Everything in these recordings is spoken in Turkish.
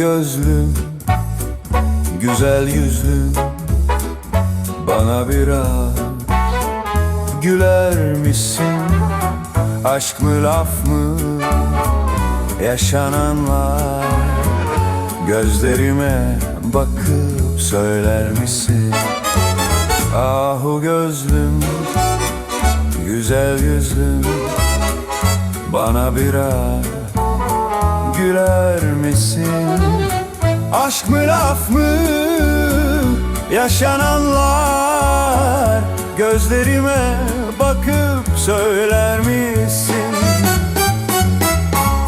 gözlüm Güzel yüzlüm Bana biraz Güler misin? Aşk mı laf mı? Yaşananlar Gözlerime bakıp söyler misin? Ahu gözlüm Güzel yüzlüm Bana biraz Güler misin? Aşk mı laf mı? Yaşananlar Gözlerime bakıp söyler misin?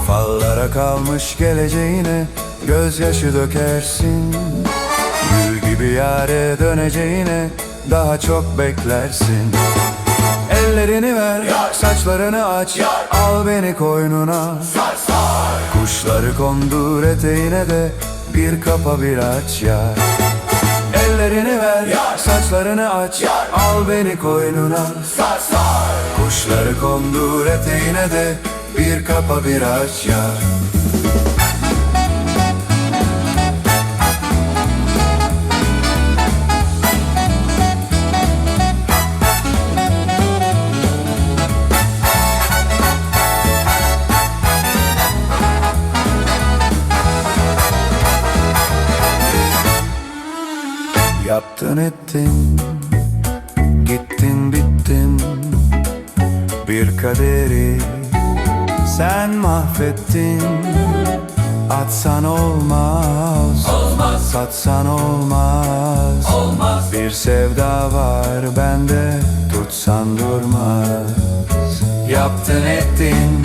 Fallara kalmış geleceğine Gözyaşı dökersin. Gül gibi yare döneceğine Daha çok beklersin Ellerini ver, saçlarını aç Al beni koynuna. Kuşları kondur eteğine de Bir kapa bir aç ya Ellerini ver, saçlarını aç Al beni koynuna. Kuşları kondur eteğine de Bir kapa bir aç ya Yaptın ettin Gittin bittin. Bir kaderi Sen mahvettin. Atsan olmaz Olmaz. Satsan olmaz. Olmaz. Bir sevda var bende Tutsan durmaz. Yaptın ettin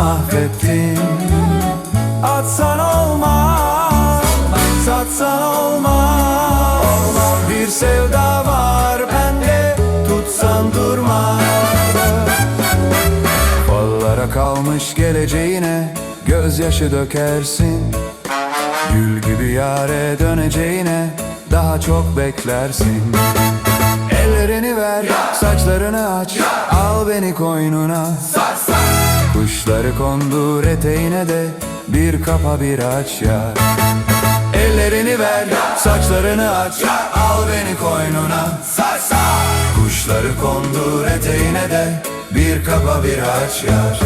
mahvettin. Atsan olmaz Satsan olmaz. Bir sevda var bende Tutsan durmaz. Fallara kalmış geleceğine Gözyaşı dökersin. Gül gibi yare döneceğine Daha çok beklersin. Ellerini ver, saçlarını aç Al beni koynuna Kuşları kondur eteğine de Bir kapa bir aç ya Ellerini ver, saçlarını aç. Al beni koynuna. Kuşları kondur eteğine de Bir kapa bir aç ya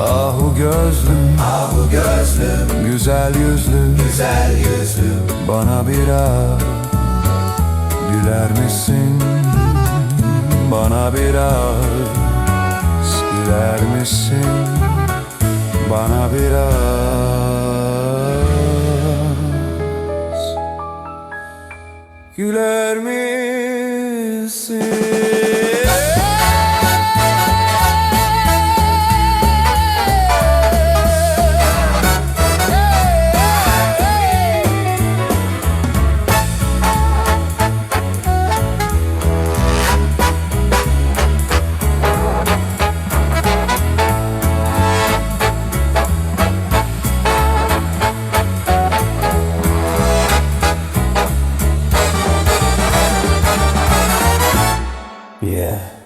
Ahu gözlüm, ahu gözlüm. Güzel yüzlüm, güzel Bana biraz güler misin? Bana biraz güler misin? Bana biraz güler misin? Yeah.